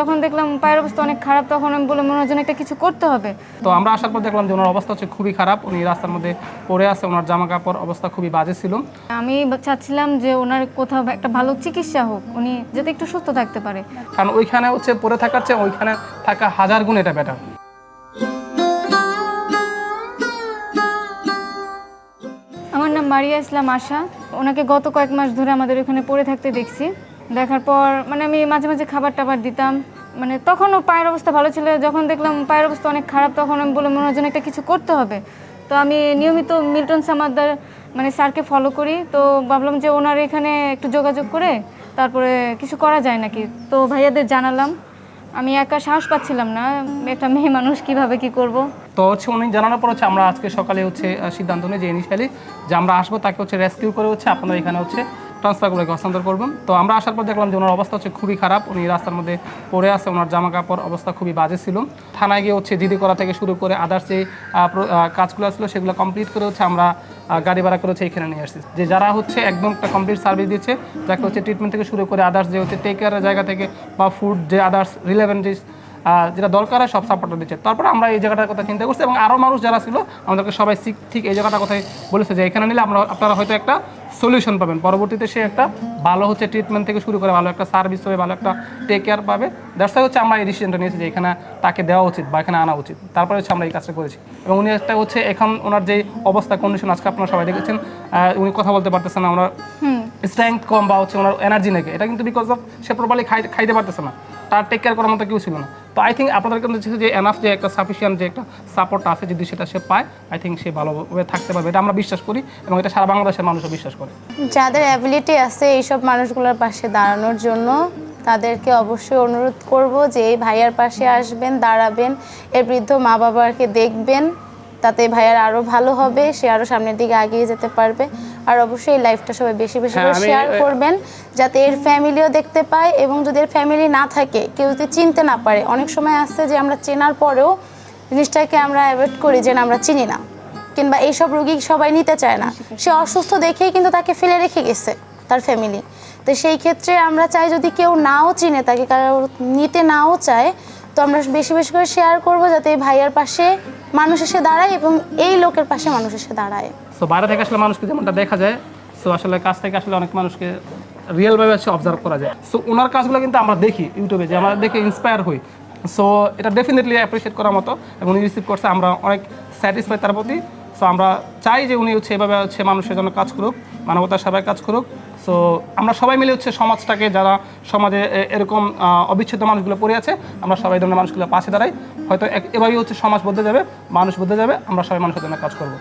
যখন দেখলাম পায়ের অবস্থা অনেক খারাপ তখন আমি বললাম ওনার জন্য একটা কিছু করতে হবে। তো আমরা আসার পর দেখলাম যে ওনার অবস্থা হচ্ছে খুবই খারাপ। উনি রাস্তার মধ্যে পড়ে আছে ওনার জামা কাপড় অবস্থা খুবই বাজে ছিল। আমি চাচ্ছিলাম যে ওনার কোথাও একটা ভালো চিকিৎসা হোক উনি যাতে একটু সুস্থ থাকতে পারে। কারণ ওইখানে হচ্ছে পড়ে থাকার চেয়ে ওইখানে থাকা হাজার গুণ এটা বেটার আমার নাম মারিয়া ইসলাম আশা। ওনাকে গত কয়েক মাস ধরে আমাদের ওখানে পড়ে থাকতে দেখছি। দেখার পর মানে আমি মাঝে মাঝে খাবার টাবার দিতাম। মানে তখনও পায়ের অবস্থা ভালো ছিল। যখন দেখলাম পায়ের অবস্থা অনেক খারাপ, তখন আমি বললাম ওনার জন্য একটা কিছু করতে হবে। তো আমি নিয়মিত মিল্টন সামাদ্দার মানে স্যারকে ফলো করি। তো ভাবলাম যে ওনার এখানে একটু যোগাযোগ করে তারপরে কিছু করা যায় নাকি? তো ভাইয়াদের জানালাম। আমি একা সাহস পাচ্ছিলাম না, একটা মেয়ে মানুষ কীভাবে কি করব? তো হচ্ছে উনি জানানোর পর হচ্ছে আমরা আজকে সকালে হচ্ছে সিদ্ধান্ত নিই যে ইনিশিয়ালি যে আমরা আসব, তাকে হচ্ছে রেস্কিউ করে হচ্ছে আপনারা এখানে হচ্ছে ট্রান্সফার করে হস্তান্তর করবেন। তো আমরা আসার পর দেখলাম যে ওনার অবস্থা হচ্ছে খুবই খারাপ। উনি রাস্তার মধ্যে পড়ে আছে, ওনার জামা কাপড় অবস্থা খুবই বাজে ছিল। থানায় গিয়ে হচ্ছে জিডি করা থেকে শুরু করে আদার্স যে কাজগুলো ছিল সেগুলো কমপ্লিট করে হচ্ছে আমরা গাড়ি ভাড়া করে হচ্ছে এখানে নিয়ে আসছি। যে যারা হচ্ছে একদম একটা কমপ্লিট সার্ভিস দিচ্ছে, যাকে হচ্ছে ট্রিটমেন্ট থেকে শুরু করে আদার্স যে হচ্ছে টেক কেয়ারের জায়গা থেকে বা ফুড যে আদার্স রিলেভেন্ট যে যেটা দরকার হয় সব সাপোর্ট দিচ্ছে। তারপরে আমরা এই জায়গাটার কথা চিন্তা করছি এবং আরও মানুষ যারা ছিল, আমাদেরকে সবাই ঠিক এই জায়গাটার কথাই বলেছে যে এখানে নিলে আমরা, আপনারা হয়তো একটা সলিউশন পাবেন। পরবর্তীতে সে একটা ভালো হচ্ছে ট্রিটমেন্ট থেকে শুরু করে ভালো একটা সার্ভিস হবে ভালো একটা টেক কেয়ার পাবে। দ্যাটস হচ্ছে আমরা এই ডিসিশনটা নিয়েছি যে এখানে তাকে দেওয়া উচিত বা এখানে আনা উচিত। তারপরে হচ্ছে আমরা এই কাজটা করেছি। এবং উনি একটা হচ্ছে এখন ওনার যে অবস্থা কন্ডিশন আজকে আপনারা সবাই দেখেছেন উনি কথা বলতে পারতেছেন না ওনার স্ট্রেংথ কম বা হচ্ছে ওনার এনার্জি নাকি এটা কিন্তু বিকজ অফ সে প্রপারলি খাই খাইতে পারতেছে না। তার টেক কেয়ার করার মতো কেউ ছিল না। তো আই থিঙ্ক আপনাদের হচ্ছে যে এনাফ যে একটা সাফিসিয়েন্ট যে একটা সাপোর্ট আছে, যদি সেটা সে পায় আই থিঙ্ক সে ভালোভাবে থাকতে পারবে। এটা আমরা বিশ্বাস করি এবং এটা সারা বাংলাদেশের মানুষও বিশ্বাস করে। যাদের অ্যাবিলিটি আছে এইসব মানুষগুলোর পাশে দাঁড়ানোর জন্য, তাদেরকে অবশ্যই অনুরোধ করব যে, এই ভাইয়ার পাশে আসবেন, দাঁড়াবেন, এর বৃদ্ধ মা বাবাকে দেখবেন। তাতে ভাইয়ার আরও ভালো হবে সে আরও সামনের দিকে এগিয়ে যেতে পারবে। আর অবশ্যই এই লাইফটা সবাই বেশি বেশি হ্যাঁ, করে শেয়ার করবেন যাতে এর ফ্যামিলিও দেখতে পায় এবং যদি এর ফ্যামিলি না থাকে কেউ যদি চিনতে না পারে অনেক সময় আসছে যে আমরা চেনার পরেও জিনিসটাকে আমরা অ্যাভয়েড করি যে আমরা চিনি না। কিংবা এইসব রোগী সবাই নিতে চায় না। সে অসুস্থ দেখেই কিন্তু তাকে ফেলে রেখে গেছে তার ফ্যামিলি তো সেই ক্ষেত্রে আমরা চাই যদি কেউ নাও চিনে তাকে কারও নিতে নাও চায় তো আমরা বেশি বেশি করে শেয়ার করব যাতে এই ভাইয়ার পাশে মানুষ এসে দাঁড়ায় এবং এই লোকের পাশে মানুষ এসে দাঁড়ায়। সো বাইরে থেকে আসলে মানুষকে যেমনটা দেখা যায় সো আসলে কাছ থেকে আসলে অনেক মানুষকে রিয়েলভাবে হচ্ছে অবজার্ভ করা যায়। সো ওনার কাজগুলো কিন্তু আমরা দেখি ইউটিউবে, যে আমরা দেখে ইন্সপায়ার হই। সো এটা ডেফিনেটলি অ্যাপ্রিসিয়েট করার মতো এবং উনি রিসিভ করছে, আমরা অনেক স্যাটিসফাই তার প্রতি। সো আমরা চাই যে উনি হচ্ছে এভাবে হচ্ছে মানুষের জন্য কাজ করুক, মানবতার সেবায় কাজ করুক। সো আমরা সবাই মিলে হচ্ছে সমাজটাকে, যারা সমাজে এরকম অবিচ্ছেদ্য মানুষগুলো পড়ে আছে, আমরা সবাই ধরনের মানুষগুলো পাশে দাঁড়াই। হয়তো এভাবেই হচ্ছে সমাজ বদলে যাবে, মানুষ বদলে যাবে, আমরা সবাই মানুষের জন্য কাজ করব।